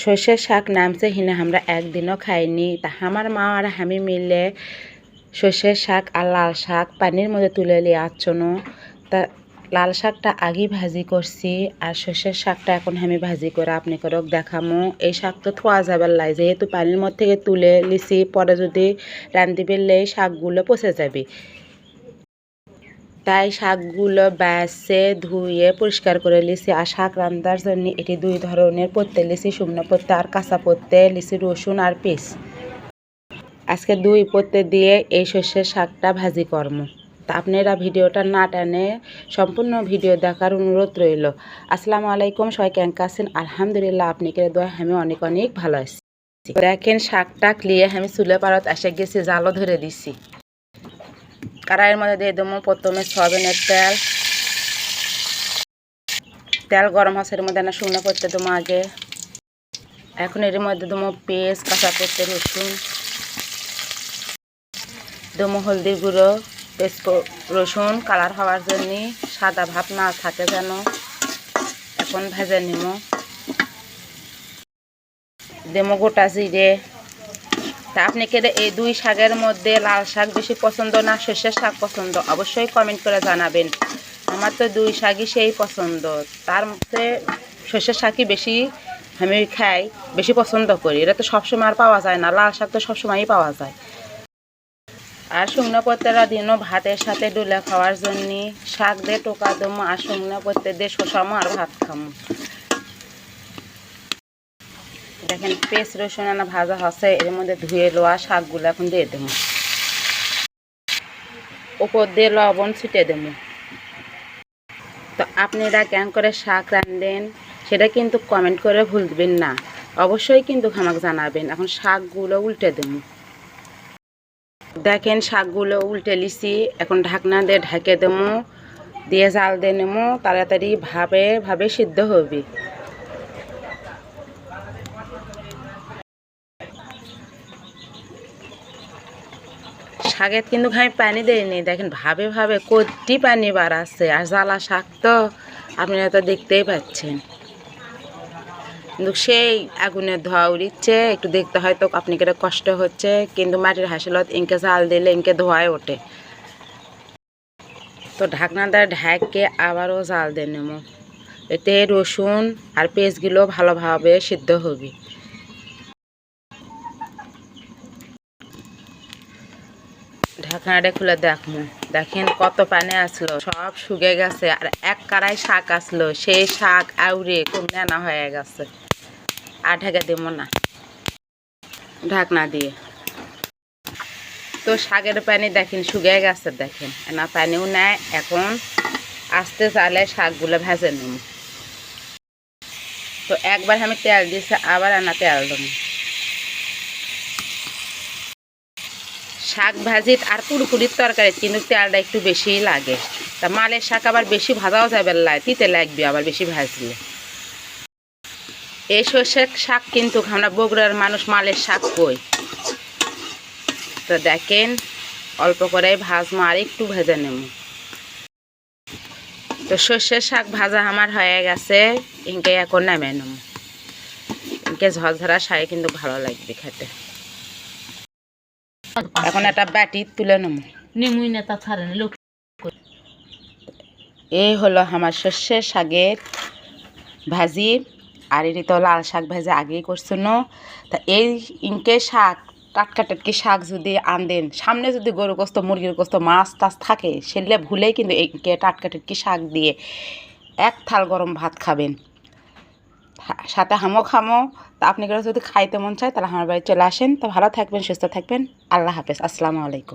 সর্ষের শাক নামছে, হিনে আমরা একদিনও খাইনি। তা আমার মা আর আমি মিলে সর্ষের শাক আর লাল শাক পানির মধ্যে তুলে নিয়ে আসছনো তা লাল শাকটা আগেই ভাজি করছি আর সর্ষের শাকটা এখন আমি ভাজি করে আপনি করে দেখামো। এই শাক তো থোয়া যাবে লাই, যেহেতু পানির মধ্যে থেকে তুলে লিছি পরে যদি রান্ধি বেললে শাকগুলো পচে যাবে। তাই শাকগুলো বেছে ধুয়ে পরিষ্কার করে লিছি আর শাক রান্নার জন্য এটি দুই ধরনের পত্তে লিছি শুকনো পত্তে আর কাঁচা পত্তে লিছি রসুন আর পেস্ট আজকে দুই পত্তে দিয়ে এই শস্যের শাকটা ভাজি কর্ম তা আপনারা ভিডিওটা না টানে সম্পূর্ণ ভিডিও দেখার অনুরোধ রইল। আসসালামু আলাইকুম, সবাই ক্যাঙ্কা আছেন? আলহামদুলিল্লাহ, আপনি কে দোয়া, আমি অনেক অনেক ভালো আছি। দেখেন শাকটা ক্লিয়ে আমি চুলে পারত এসে গেছি, জালও ধরে দিছি। কড়াইয়ের মধ্যে দিয়ে দেবো প্রথমে সয়াবিনের তেল। তেল গরম হাঁসের মধ্যে না শুকনো করতে দেবো আগে। এখন এর মধ্যে দেবো পেঁয়াজ, কাঁচা করতে রসুন। দেবো হলদি গুঁড়ো পেস্ট রসুন, কালার হওয়ার জন্য সাদা ভাব না থাকে যেন। এখন ভেজে নিব। দেবো গোটা জিরে তা আপনি কেটে এই দুই শাকের মধ্যে লাল শাক বেশি পছন্দ না সর্ষের শাক পছন্দ? অবশ্যই কমেন্ট করে জানাবেন। আমার তো দুই শাকই সেই পছন্দ। তার মধ্যে সর্ষের শাকই বেশি আমি খাই, বেশি পছন্দ করি। এটা তো সবসময় আর পাওয়া যায় না। লাল শাক তো সবসময়ই পাওয়া যায়। আর শুকনো পত্তেরা দিনও ভাতের সাথে ডুলে খাওয়ার জন্য শাক দিয়ে টোকা দমো আর শুকনো পত্তে দিয়ে শোষামো আর ভাত খামো দেখেন পেস্ট রসুন আনা ভাজা হচ্ছে, এর মধ্যে ধুয়ে লোয়া শাকগুলো এখন দিয়ে দেবো। উপর দিয়ে লবণ ছিটে দেবো। তো আপনারা কেন করে শাক রান্ধেন সেটা কিন্তু কমেন্ট করে ভুলবেন না। অবশ্যই কিন্তু আমাকে জানাবেন, এখন শাকগুলো উল্টে দেবো। দেখেন, শাকগুলো উল্টে লিছি এখন ঢাকনা দিয়ে ঢেকে দেবো, দিয়ে জাল দিয়ে নেব, তাড়াতাড়ি ভাবে ভাবে সিদ্ধ হবে। শাকের কিন্তু আমি পানি দিইনি দেখেন, ভাবে ভাবে কটি পানি বাড়াচ্ছে আর জ্বালা শাক তো আপনারা তো দেখতেই পাচ্ছেন। কিন্তু সেই আগুনের ধোয়া উড়িচ্ছে, একটু দেখতে হয়তো আপনি কেটে কষ্ট হচ্ছে। কিন্তু মাটির হাসিলত ইনকে জাল দিলে ইনকে ধোয়ায় ওঠে। তো ঢাকনাটা ঢাককে আবারও জাল দিয়ে নেব। এতে রসুন আর পেঁয়াজগুলো ভালোভাবে সিদ্ধ হবে। ঢাকনাটা খুলে দেখব দেখেন কত পানি আসলো, সব শুকে গেছে, আর এক কারাই শাক আসলো, সেই শাক আউরে খুব নেনা হয়ে গেছে। আর ঢেকে দেব না, ঢাকনা দিয়ে। তো শাকের পানি দেখেন শুকিয়ে গেছে, দেখেন। না, পানিও নেয় এখন আস্তে চালে শাকগুলো ভেজে নেব। তো একবার আমি তেল দিয়েছি, আবার আনা তেল দেবো। শাক ভাজিত আর পুরুপুরির তরকারি কিন্তু তেলটা একটু বেশিই লাগে। তা মালের শাক আবার বেশি ভাজাও যাবে লাই তিতে লাগবে, আবার বেশি ভাজলে। এই সর্ষের শাক কিন্তু আমরা বগুড়ার মানুষ মালের শাক কই। তো দেখেন, অল্প করে ভাজমো আর একটু ভেজে নেব। তো সর্ষের শাক ভাজা আমার হয়ে গেছে, ইনকে এখন নামে নেব। ইনকে ঝরঝরা শাকে কিন্তু ভালো লাগবে খেতে। এখন একটা বাটি তুলে নেব। নিমুই নেতা ছাড়েন লোক এই হলো আমার শস্যের শাকের ভাজি আর এটি তো লাল শাক ভাজি আগেই করছিল তা এই ইনকে শাক টাটকা টাটকি শাক যদি আনদেন সামনে যদি গরু কস্ত মুরগির কস্ত মাছ টাছ থাকে সেগুলো ভুলেই কিন্তু টাটকা টাটকি শাক দিয়ে এক থাল গরম ভাত খাবেন। সাথে হামো খামো। তা আপনি যদি খাইতে মন চায়, তাহলে আমার বাড়ি চলে আসেন। তো ভালো থাকবেন, সুস্থ থাকবেন। আল্লাহ হাফেজ। আসসালামু আলাইকুম।